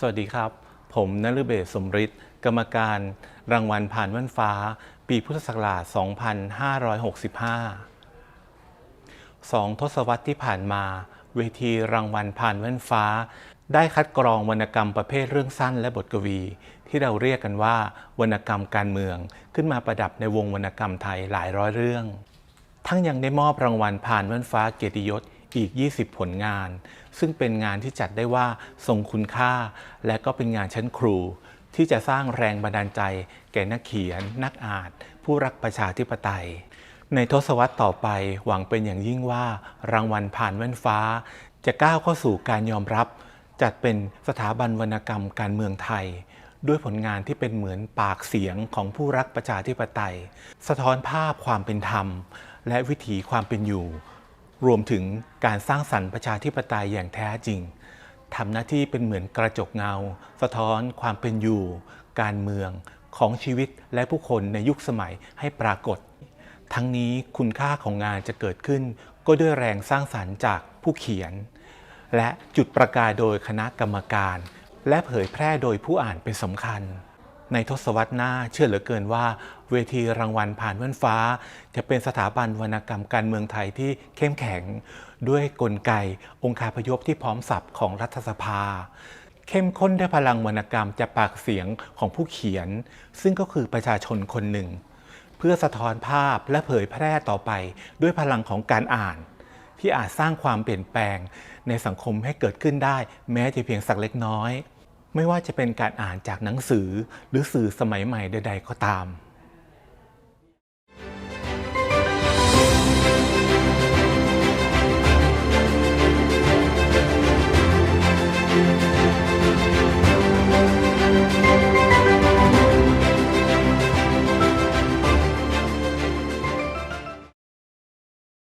สวัสดีครับ ผมนฤเบศสมฤทธิ์กรรมการรางวัลผ่านแว่นฟ้า ปีพุทธศักราช 2565สองทศวรรษที่ผ่านมา เวทีรางวัลผ่านแว่นฟ้า ได้คัดกรองวรรณกรรมประเภทเรื่องสั้นและบทกวี ที่เราเรียกกันว่า วรรณกรรมการเมือง ขึ้นมาประดับในวงวรรณกรรมไทยหลายร้อยเรื่อง ทั้งยังได้มอบรางวัลผ่านแว่นฟ้าเกียรติยศ อีก 20 ผลงาน ซึ่งเป็นงานที่จัดได้ว่าทรงคุณค่า และก็เป็นงานชั้นครู ที่จะสร้างแรงบันดาลใจ แก่นักเขียน นักอ่านผู้รักประชาธิปไตย ในทศวรรษต่อไปหวังเป็นอย่างยิ่งว่า รางวัลผ่านแว่นฟ้า จะก้าวเข้าสู่การยอมรับ จัดเป็นสถาบันวรรณกรรมการเมืองไทยด้วยผลงานที่เป็นเหมือนปากเสียงของผู้รักประชาธิปไตย สะท้อนภาพความเป็นธรรม และวิถีความเป็นอยู่ รวมถึงการสร้างสรรค์ประชาธิปไตยอย่างแท้จริงทำหน้าที่เป็นเหมือนกระจกเงา สะท้อนความเป็นอยู่ การเมืองของชีวิตและผู้คนในยุคสมัยให้ปรากฏ ทั้งนี้คุณค่าของงานจะเกิดขึ้น ก็ด้วยแรงสร้างสรรค์จากผู้เขียน และจุดประกายโดยคณะกรรมการ และเผยแพร่โดยผู้อ่านเป็นสำคัญ ในทศวรรษหน้าเชื่อเหลือเกินว่า เวทีรางวัลผ่านแว่นฟ้า จะเป็นสถาบันวรรณกรรมการเมืองไทยที่เข้มแข็ง ด้วยกลไก องค์คาพยพที่พร้อมสับของรัฐสภา เข้มข้นด้วยพลังวรรณกรรมจากปากเสียงของผู้เขียน ซึ่งก็คือประชาชนคนหนึ่ง เพื่อสะท้อนภาพและเผยแพร่ต่อไปด้วยพลังของการอ่าน ที่อาจสร้างความเปลี่ยนแปลง ในสังคมให้เกิดขึ้นได้ แม้จะเพียงสักเล็กน้อย ไม่ว่าจะเป็นการอ่านจากหนังสือหรือสื่อสมัยใหม่ใด ๆ ก็ตาม